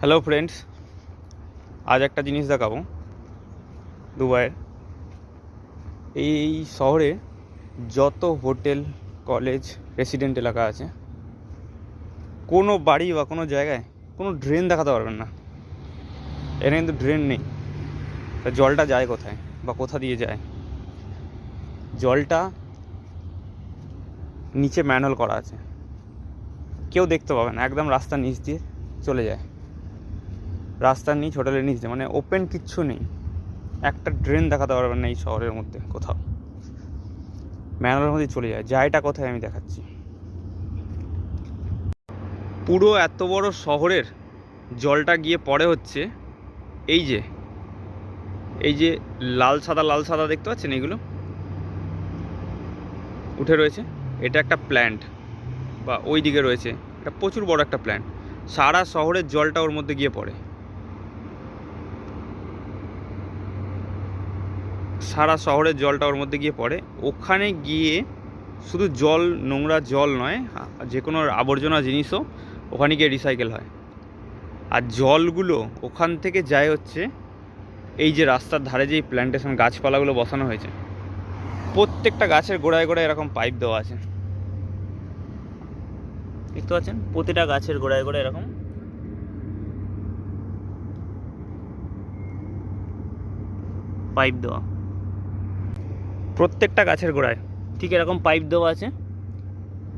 Hello friends আজ একটা জিনিস দেখাবো দুবাইয়ের। এই শহরে যত হোটেল, কলেজ রেসিডেন্ট এলাকা আছে, কোনো বাড়ি বা কোনো জায়গায় কোনো ড্রেন দেখাতে পারবেন না। এখানে কিন্তু ড্রেন নেই। তা জলটা যায় কোথায় বা কোথা দিয়ে যায়? জলটা নিচে ম্যানহোল করা আছে। কেউ দেখতে পাবে না, একদম রাস্তার নিচ দিয়ে চলে যায়। রাস্তার নিচ হোটেলের নিচ মানে ওপেন কিচ্ছু নেই। একটা ড্রেন দেখাতে পারবেন না এই শহরের মধ্যে, কোথাও। ম্যানহোলের মধ্যে চলে যায় জায়টা কোথায় আমি দেখাচ্ছি। পুরো এত বড় শহরের জলটা গিয়ে পড়ে হচ্ছে, এই যে এই যে লাল সাদা লাল সাদা দেখতে পাচ্ছেন এগুলো? উঠে রয়েছে, এটা একটা প্ল্যান্ট বা ওই দিকে রয়েছে, এটা প্রচুর বড় একটা প্ল্যান্ট সারা শহরের জলটা ওর মধ্যে গিয়ে পড়ে। সারা শহরের জলটা ওর মধ্যে গিয়ে পড়ে। ওখানে গিয়ে শুধু জল, নোংরা জল নয় যে কোনো আবর্জনা জিনিসও ওখানে গিয়ে রিসাইকেল হয়। আর জলগুলো ওখান থেকে যায় হচ্ছে এই যে রাস্তার ধারে যে প্ল্যান্টেশন গাছপালাগুলো বসানো হয়েছে। প্রত্যেকটা গাছের গোড়ায় গোড়ায় এরকম পাইপ দেওয়া আছে। দেখতে পাচ্ছেন? প্রতিটা গাছের গোড়ায় গোড়ায় এরকম। পাইপ দেওয়া। প্রত্যেকটা গাছের গোড়ায়। ঠিক এরকম পাইপ দেওয়া আছে।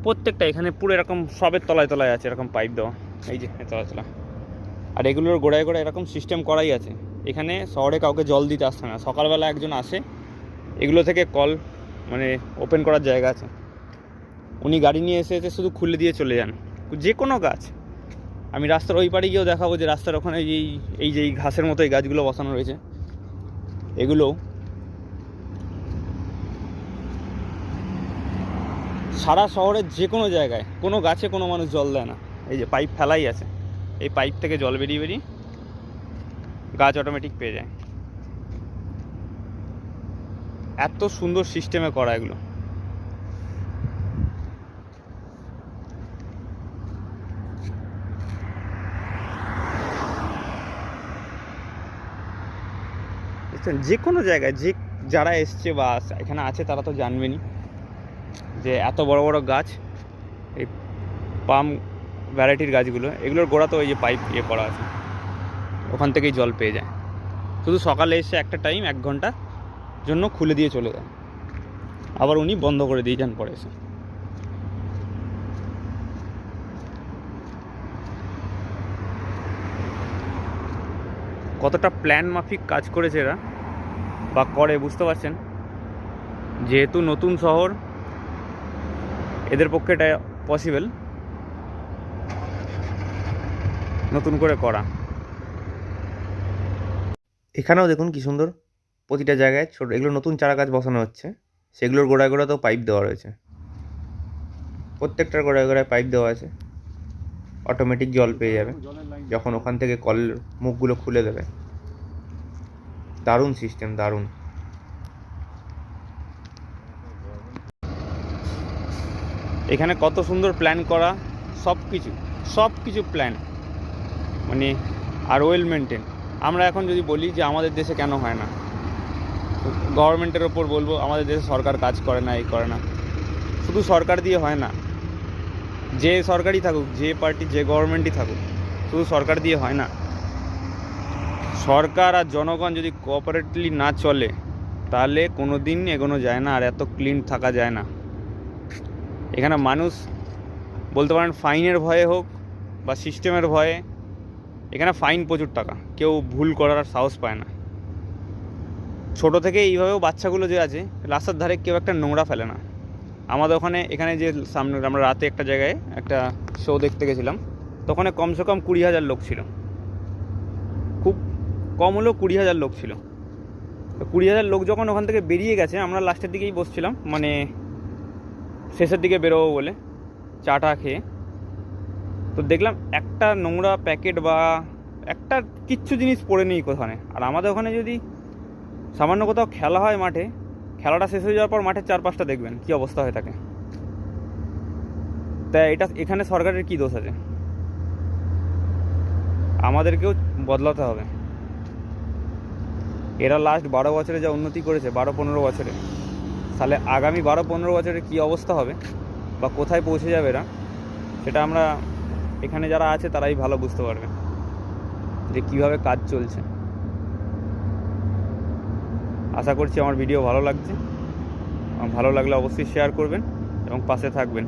প্রত্যেকটা এখানে পুরো এরকম সবের তলায় তলায় আছে এরকম পাইপ দেওয়া। এই যে তলা আর এগুলোর গোড়ায় গোড়ায় এরকম সিস্টেম করাই আছে। এখানে শহরে কাউকে জল দিতে আসছে না। সকালবেলা একজন আসে, এগুলো থেকে কল মানে ওপেন করার জায়গা আছে। উনি গাড়ি নিয়ে এসে এসে শুধু খুলে দিয়ে চলে যান। যে কোনো গাছ। আমি রাস্তার ওই পাড়ে গিয়েও দেখাবো যে রাস্তার ওখানে এই এই যে এই ঘাসের মতো এই গাছগুলো বসানো রয়েছে। এগুলো সারা শহরের যে কোনো জায়গায় কোনো গাছে কোনো মানুষ জল দেয় না। এই যে পাইপ ফেলাই আছে, এই পাইপ থেকে জল বেরিয়ে বেরিয়ে গাছ অটোমেটিক পেয়ে যায়। এত সুন্দর সিস্টেমে করা এগুলো। যে কোনো জায়গায় যে যারা এসছে বা এখানে আছে তারা তো জানবেনই। যে এত বড় বড় গাছ, এই পাম ভ্যারাইটির গাছগুলো, এগুলোর গোড়া তো ওই যে পাইপ ইয়ে করা আছে, ওখান থেকেই জল পেয়ে যায়। শুধু সকালে এসে একটা টাইম, এক ঘণ্টা জন্য খুলে দিয়ে চলে যায়। আবার উনি বন্ধ করে দিয়ে যান পরে এসে। কতটা প্ল্যান মাফিক কাজ করেছে এরা, বা করে বুঝতে পারছেন? যেহেতু নতুন শহর এদের পক্ষে এটা পসিবল নতুন করে করা। এখানেও দেখুন কি সুন্দর, প্রতিটা জায়গায় ছোট, এগুলো নতুন চারা গাছ বসানো হচ্ছে। সেগুলোর গোড়ায় গোড়াতেও পাইপ দেওয়া রয়েছে। প্রত্যেকটার গোড়ায় গোড়ায় পাইপ দেওয়া আছে। অটোমেটিক জল পেয়ে যাবে। যখন ওখান থেকে কলের মুখগুলো খুলে দেবে। দারুণ সিস্টেম দারুণ। এখানে কত সুন্দর প্ল্যান করা সব কিছু সব কিছু প্ল্যান মানে আর ওয়েল মেনটেন আমরা এখন যদি বলি যে আমাদের দেশে কেন হয় না গভর্নমেন্টের ওপর বলব, আমাদের দেশে সরকার কাজ করে না, এই করে না। শুধু সরকার দিয়ে হয় না, যে সরকারই থাকুক, যে পার্টি যে গভর্নমেন্টই থাকুক, শুধু সরকার দিয়ে হয় না। সরকার আর জনগণ যদি কোঅপারেটলি না চলে, তাহলে কোনো দিন এগোনো যায় না, আর এত ক্লিন থাকা যায় না। এখানে মানুষ বলতে পারেন ফাইনের ভয়ে হোক বা সিস্টেমের ভয়ে, এখানে ফাইন প্রচুর টাকা। কেউ ভুল করার সাহস পায় না। ছোট থেকে এইভাবেও বাচ্চাগুলো যে আছে, রাস্তার ধারে কেউ একটা নোংরা ফেলে না। আমাদের ওখানে, এখানে যে সামনে, আমরা রাতে একটা জায়গায় একটা শো দেখতে গেছিলাম তখন কমসে কম কুড়ি হাজার লোক ছিল। খুব কম হলেও কুড়ি হাজার লোক ছিল। তো কুড়ি হাজার লোক যখন ওখান থেকে বেরিয়ে গেছে, আমরা লাস্টের দিকেই বসছিলাম মানে শেষের দিকে বেরোবো বলে চাটা খেয়ে। তো দেখলাম একটা নোংরা প্যাকেট বা একটা কিচ্ছু জিনিস পড়ে নেই কোথানে। আর আমাদের ওখানে যদি সামান্য কোথাও খেলা হয় মাঠে, খেলাটা শেষ হয়ে যাওয়ার পর মাঠের চারপাশটা দেখবেন কী অবস্থা হয়ে থাকে তা এটা এখানে সরকারের কী দোষ আছে? আমাদেরকেও বদলাতে হবে। এরা লাস্ট বারো বছরে যা উন্নতি করেছে, বারো পনেরো বছরে। তাহলে আগামী বারো পনেরো বছরে কী অবস্থা হবে বা কোথায় পৌঁছে যাবে এরা, সেটা আমরা এখানে যারা আছে তারাই ভালো বুঝতে পারবে যে কীভাবে কাজ চলছে। আশা করছি আমার ভিডিও ভালো লাগছে। ভালো লাগলে অবশ্যই শেয়ার করবেন এবং পাশে থাকবেন।